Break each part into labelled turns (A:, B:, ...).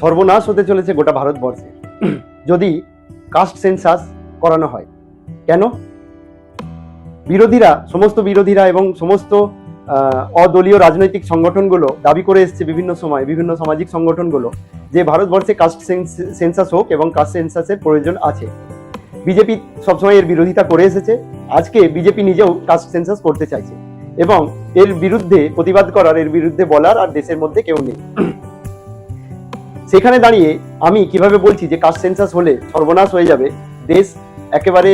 A: সর্বনাশ হতে চলেছে গোটা ভারতবর্ষে। যদি কাস্ট সেন্সাস করানো হয়, কেন? বিরোধীরা, সমস্ত বিরোধীরা এবং সমস্ত অদলীয় রাজনৈতিক সংগঠনগুলো দাবি করে এসছে বিভিন্ন সময়, বিভিন্ন সামাজিক সংগঠনগুলো, যে ভারতবর্ষে কাস্ট সেন্সাস হোক এবং কাস্ট সেন্সাসের প্রয়োজন আছে। বিজেপি সবসময় এর বিরোধিতা করে এসেছে। আজকে বিজেপি নিজেও কাস্ট সেন্সাস করতে চাইছে এবং এর বিরুদ্ধে প্রতিবাদ করার, এর বিরুদ্ধে বলার আর দেশের মধ্যে কেউ নেই। সেখানে দাঁড়িয়ে আমি কীভাবে বলছি যে কাস্ট সেন্সাস হলে সর্বনাশ হয়ে যাবে, দেশ একেবারে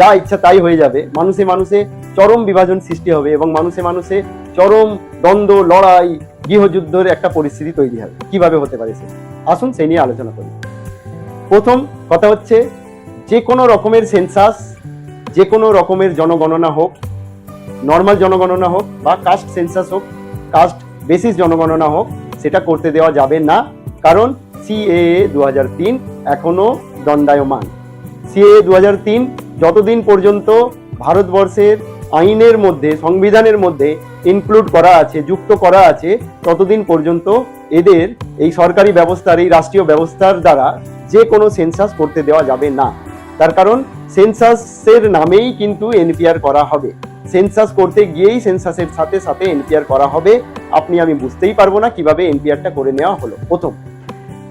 A: যা ইচ্ছা তাই হয়ে যাবে, মানুষে মানুষে চরম বিভাজন সৃষ্টি হবে এবং মানুষে মানুষে চরম দ্বন্দ্ব, লড়াই, গৃহযুদ্ধের একটা পরিস্থিতি তৈরি হবে। কীভাবে হতে পারে সে? আসুন সেই নিয়ে আলোচনা করি। প্রথম কথা হচ্ছে, যে কোনো রকমের সেন্সাস যে কোনো রকমের জনগণনা হোক নর্মাল জনগণনা হোক বা কাস্ট সেন্সাস হোক কাস্ট বেসিস জনগণনা হোক, সেটা করতে দেওয়া যাবে না। কারণ সিএএ দু হাজার তিন এখনও দণ্ডায়মান। সিএএ দু তিন যতদিন পর্যন্ত ভারতবর্ষের আইনের মধ্যে, সংবিধানের মধ্যে ইনক্লুড করা আছে, যুক্ত করা আছে, ততদিন পর্যন্ত এদের এই সরকারি ব্যবস্থার, এই রাষ্ট্রীয় ব্যবস্থার দ্বারা যে কোনো সেন্সাস করতে দেওয়া যাবে না। তার কারণ সেন্সাসের নামেই কিন্তু এনপিআর করা হবে। সেন্সাস করতে গিয়েই সেন্সাসের সাথে সাথে এনপিআর করা হবে। আপনি, আমি বুঝতেই পারব না কীভাবে এনপিআরটা করে নেওয়া হলো। প্রথম।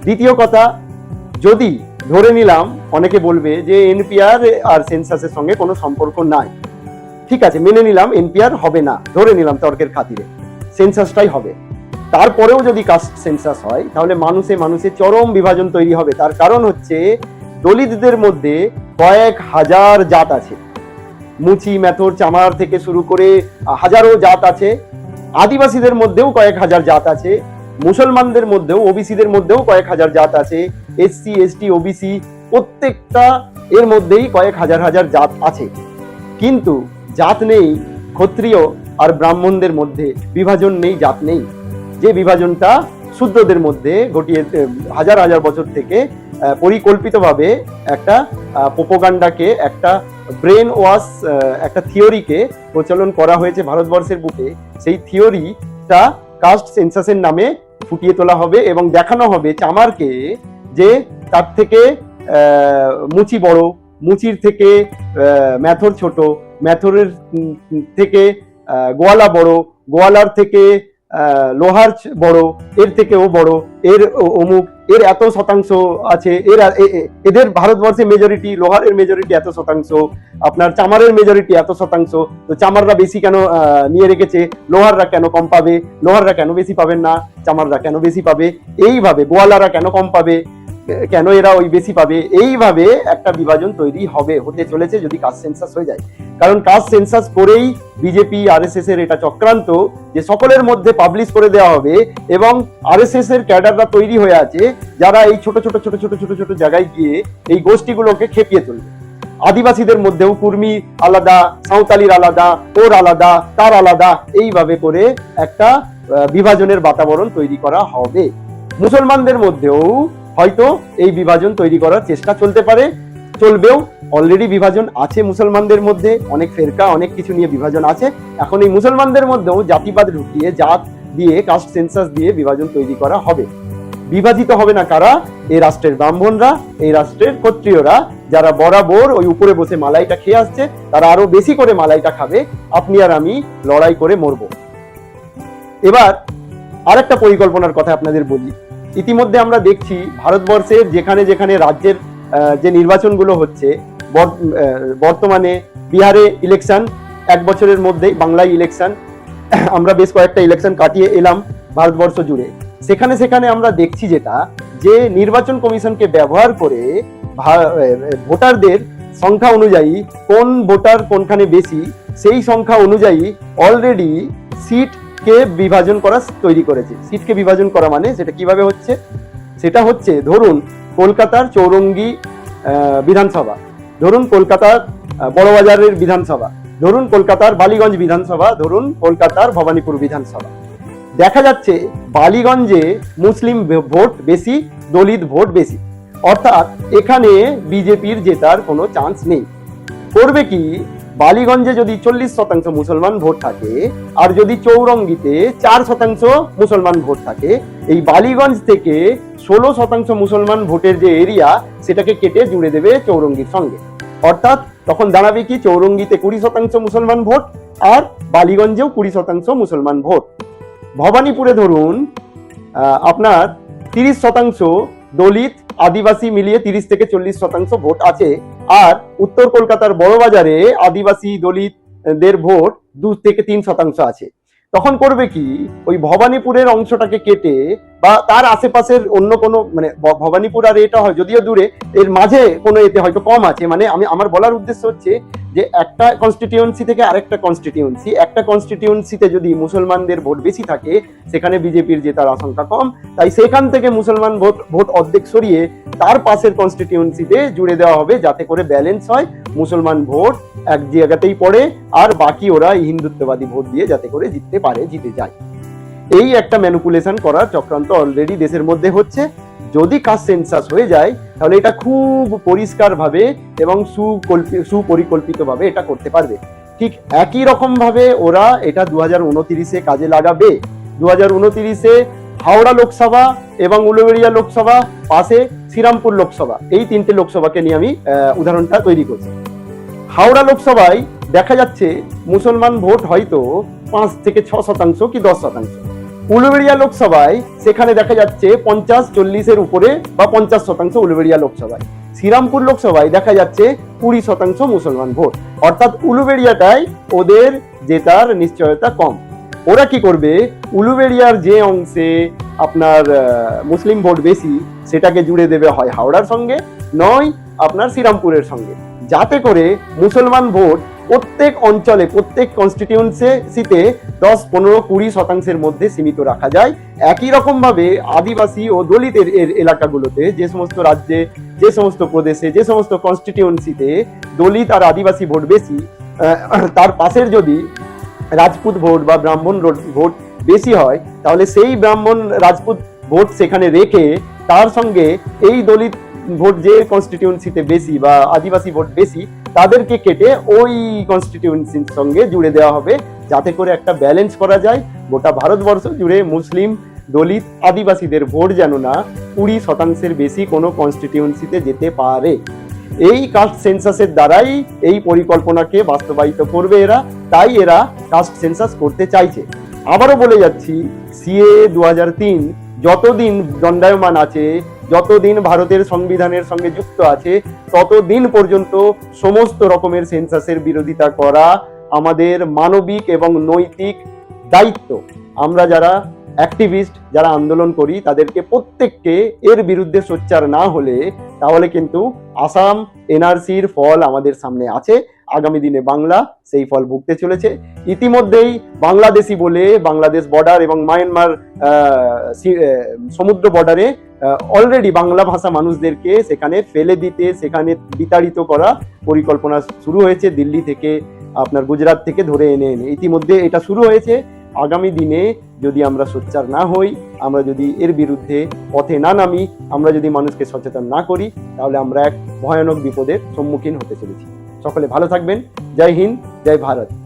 A: দ্বিতীয় কথা, যদি ধরে নিলাম অনেকে বলবে যে এনপিআর আর সেন্সাসের সঙ্গে কোনো সম্পর্ক নাই। ঠিক আছে, মেনে নিলাম এনপিআর হবে না, ধরে নিলাম তর্কের খাতিরে, সেন্সাসটাই হবে। তারপরেও যদি কাস্ট সেন্সাস হয়, তাহলে মানুষে মানুষে চরম বিভাজন তৈরি হবে। তার কারণ হচ্ছে দলিতদের মধ্যে কয়েক হাজার জাত আছে। মুচি মেথর চামার থেকে শুরু করে হাজারো জাত আছে। আদিবাসীদের মধ্যেও কয়েক হাজার জাত আছে। মুসলমানদের মধ্যেও ওবিসিদের মধ্যেও কয়েক হাজার জাত আছে। এসসি এসটি ওবিসি প্রত্যেকটা এর মধ্যেই কয়েক হাজার হাজার জাত আছে। কিন্তু জাত নেই, ক্ষত্রিয় আর ব্রাহ্মণদের মধ্যে, বিভাজন নেই, জাত নেই। যে বিভাজনটা শূদ্রদের মধ্যে ঘটিয়ে হাজার হাজার বছর থেকে পরিকল্পিতভাবে একটা পোপোগান্ডাকে একটা ব্রেন ওয়াশ একটা থিওরিকে প্রচলন করা হয়েছে ভারতবর্ষের বুকে। সেই থিওরিটা কাস্ট সেন্সাসের নামে ফুটিয়ে তোলা হবে এবং দেখানো হবে চামারকে যে তার থেকে মুচি বড়, মুচির থেকে ম্যাথর ছোট, ম্যাথরের থেকে গোয়ালা বড়, গোয়ালার থেকে লোহার বড়, এর থেকেও বড়, এর অমুক, এর এত শতাংশ আছে, এর এদের ভারতবর্ষে মেজরিটি লোহারের মেজরিটি এত শতাংশ, আপনার চামারের মেজরিটি এত শতাংশ, তো চামাররা বেশি কেন নিয়ে রেখেছে? লোহাররা কেন কম পাবে? লোহাররা কেন বেশি পাবেন না? চামাররা কেন বেশি পাবে? এইভাবে গোয়ালারা কেন কম পাবে? কেন এরা ওই বেশি পাবে? এইভাবে একটা বিভাজন তৈরি হবে, হতে চলেছে যদি কাস্ট সেন্সাস হয়ে যায়। কারণ কাস্ট সেন্সাস করেই বিজেপি আরএসএস এর এটা চক্রান্ত যে সকলের মধ্যে পাবলিশ করে দেওয়া হবে এবং আরএসএস এর ক্যাডাররা তৈরি হয়ে আছে যারা এই ছোট ছোট ছোট ছোট ছোট ছোট জায়গায় গিয়ে এই গোষ্ঠীগুলোকে খেপিয়ে তুলবে আদিবাসীদের মধ্যেও কুর্মি আলাদা, সাঁওতালির আলাদা, ওর আলাদা, তার আলাদা, এইভাবে করে একটা বিভাজনের বাতাবরণ তৈরি করা হবে। মুসলমানদের মধ্যেও হয়তো এই বিভাজন তৈরি করার চেষ্টা চলতে পারে, চলবেও। অলরেডি বিভাজন আছে মুসলমানদের মধ্যে, অনেক ফেরকা, অনেক কিছু নিয়ে বিভাজন আছে। এখন এই মুসলমানদের মধ্যেও জাতিবাদ ঢুকিয়ে, জাত দিয়ে কাস্ট সেন্সাস দিয়ে বিভাজন তৈরি করা হবে। বিভাজিত হবে না কারা? এই রাষ্ট্রের ব্রাহ্মণরা, এই রাষ্ট্রের ক্ষত্রিয়রা, যারা বরাবর ওই উপরে বসে মালাইটা খেয়ে আসছে, তারা আরও বেশি করে মালাইটা খাবে। আপনি আর আমি লড়াই করে মরবো। এবার আরেকটা পরিকল্পনার কথা আপনাদের বলি। ইতিমধ্যে আমরা দেখছি ভারতবর্ষের যেখানে যেখানে রাজ্যের যে নির্বাচনগুলো হচ্ছে বর্তমানে বিহারে ইলেকশন এক বছরের মধ্যেই বাংলায় ইলেকশন আমরা বেশ কয়েকটা ইলেকশন কাটিয়ে এলাম ভারতবর্ষ জুড়ে। সেখানে সেখানে আমরা দেখছি যেটা, যে নির্বাচন কমিশনকে ব্যবহার করে ভোটারদের সংখ্যা অনুযায়ী কোন ভোটার কোনখানে বেশি, সেই সংখ্যা অনুযায়ী অলরেডি সিটকে বিভাজন করা তৈরি করেছে। সিটকে বিভাজন করা মানে সেটা কীভাবে হচ্ছে? সেটা হচ্ছে ধরুন কলকাতার চৌরঙ্গি বিধানসভা। ধরুন কলকাতার বড়বাজারের বিধানসভা। ধরুন কলকাতার বালিগঞ্জ বিধানসভা। ধরুন কলকাতার ভবানীপুর বিধানসভা। দেখা যাচ্ছে বালিগঞ্জে মুসলিম ভোট বেশি, দলিত ভোট বেশি। অর্থাৎ এখানে বিজেপির জেতার কোনো চান্স নেই। করবে কি? বালিগঞ্জে যদি চল্লিশ শতাংশ মুসলমান ভোট থাকে, আর যদি চৌরঙ্গিতে চার শতাংশ মুসলমান ভোট থাকে, এই বালিগঞ্জ থেকে ষোলো শতাংশ মুসলমান ভোটের যে এরিয়া, সেটাকে কেটে জুড়ে দেবে চৌরঙ্গির সঙ্গে। অর্থাৎ তখন দাঁড়াবে কি চৌরঙ্গিতে কুড়ি শতাংশ মুসলমান ভোট, আর বালিগঞ্জেও কুড়ি শতাংশ মুসলমান ভোট। ভবানীপুরে ধরুন আপনার তিরিশ শতাংশ দলিত আদিবাসী মিলিয়ে তিরিশ থেকে চল্লিশ শতাংশ ভোট আছে। আর উত্তর কলকাতার বড়বাজারে আদিবাসী দলিতদের ভোট দু থেকে তিন শতাংশ আছে। তখন করবে কি? ওই ভবানীপুরের অংশটাকে কেটে বা তার আশেপাশের অন্য কোনো মানে ভবানীপুর আর এটা হয়, যদিও দূরে, এর মাঝে কোনো এতে হয়তো কম আছে। মানে আমি, আমার বলার উদ্দেশ্য হচ্ছে যে একটা কনস্টিটিউয়েন্সি থেকে আরেকটা কনস্টিটিউয়েন্সি একটা কনস্টিটিউয়েন্সিতে যদি মুসলমানদের ভোট বেশি থাকে, সেখানে বিজেপির জেতার আশঙ্কা কম। তাই সেখান থেকে মুসলমান ভোট ভোট অর্ধেক সরিয়ে তার পাশের কনস্টিটিউয়েন্সিতে জুড়ে দেওয়া হবে, যাতে করে ব্যালেন্স হয় মুসলমান ভোট এক জায়গাতেই পড়ে, আর বাকি ওরা হিন্দুত্ববাদী ভোট দিয়ে যাতে করে জিততে পারে, জিতে যায়। এই একটা ম্যানুপুলেশন করার চক্রান্ত অলরেডি দেশের মধ্যে হচ্ছে। যদি কাস্ট সেন্সাস হয়ে যায়, তাহলে এটা খুব পরিষ্কারভাবে এবং সুপরিকল্পিতভাবে এটা করতে পারবে। ঠিক একই রকম ভাবে ওরা এটা দু হাজার কাজে লাগাবে। দু হাজার উনতিরিশে হাওড়া লোকসভা এবং উলুবেড়িয়া লোকসভা, পাশে শ্রীরামপুর লোকসভা। এই তিনটে লোকসভাকে নিয়ে আমি উদাহরণটা তৈরি করছি। হাওড়া লোকসভায় দেখা যাচ্ছে মুসলমান ভোট হয়তো পাঁচ থেকে ছ শতাংশ কি দশ শতাংশ। উলুবেড়িয়া লোকসভায় সেখানে দেখা যাচ্ছে পঞ্চাশ চল্লিশের উপরে বা পঞ্চাশ শতাংশ উলুবেড়িয়া লোকসভায়। শ্রীরামপুর লোকসভায় দেখা যাচ্ছে কুড়ি শতাংশ মুসলমান ভোট। অর্থাৎ উলুবেড়িয়াটায় ওদের জেতার নিশ্চয়তা কম। ওরা কি করবে? উলুবেড়িয়ার যে অংশে আপনার মুসলিম ভোট বেশি, সেটাকে জুড়ে দেবে হয় হাওড়ার সঙ্গে, নয় আপনার শ্রীরামপুরের সঙ্গে। যাতে করে মুসলমান ভোট প্রত্যেক অঞ্চলে, প্রত্যেক কনস্টিটিউন্সিতে দশ, পনেরো, কুড়ি শতাংশের মধ্যে সীমিত রাখা যায়। একই রকমভাবে আদিবাসী ও দলিতের এর এলাকাগুলোতে যে সমস্ত রাজ্যে, যে সমস্ত প্রদেশে, যে সমস্ত কনস্টিটিউন্সিতে দলিত আর আদিবাসী ভোট বেশি তার পাশের যদি রাজপুত ভোট বা ব্রাহ্মণ ভোট বেশি হয়, তাহলে সেই ব্রাহ্মণ রাজপুত ভোট সেখানে রেখে তার সঙ্গে এই দলিত ভোট যে কনস্টিটিউন্সিতে বেশি বা আদিবাসী ভোট বেশি, তাদেরকে কেটে ওই কনস্টিটিউন্সির সঙ্গে জুড়ে দেওয়া হবে, যাতে করে একটা ব্যালেন্স করা যায়। গোটা ভারতবর্ষ জুড়ে মুসলিম, দলিত, আদিবাসীদের ভোট যেন না কুড়ি শতাংশের বেশি কোনো কনস্টিটিউন্সিতে যেতে পারে। এই কাস্ট সেন্সাসের দ্বারাই এই পরিকল্পনাকে বাস্তবায়িত করবে এরা, তাই এরা কাস্ট সেন্সাস করতে চাইছে। আবারও বলে যাচ্ছি সিএ দু যতদিন দণ্ডায়মান আছে যতদিন ভারতের সংবিধানের সঙ্গে যুক্ত আছে, ততদিন পর্যন্ত সমস্ত রকমের সেন্সাসের বিরোধিতা করা আমাদের মানবিক এবং নৈতিক দায়িত্ব। আমরা যারা অ্যাক্টিভিস্ট, যারা আন্দোলন করি, তাদেরকে প্রত্যেককে এর বিরুদ্ধে সোচ্চার না হলে তাহলে কিন্তু আসাম এনআরসির ফল আমাদের সামনে আছে। আগামী দিনে বাংলা সেই ফল ভুগতে চলেছে। ইতিমধ্যেই বাংলাদেশি বলে বাংলাদেশ বর্ডার এবং মায়ানমার সমুদ্র বর্ডারে অলরেডি বাংলা ভাষা মানুষদেরকে সেখানে ফেলে দিতে, সেখানে বিতাড়িত করা পরিকল্পনা শুরু হয়েছে দিল্লি থেকে, আপনার গুজরাট থেকে ধরে এনে এনে। ইতিমধ্যে এটা শুরু হয়েছে। আগামী দিনে যদি আমরা সোচ্চার না হই, আমরা যদি এর বিরুদ্ধে পথে না নামি, আমরা যদি মানুষকে সচেতন না করি, তাহলে আমরা এক ভয়ানক বিপদের সম্মুখীন হতে চলেছি। সকলে ভালো থাকবেন। জয় হিন্দ, জয় ভারত।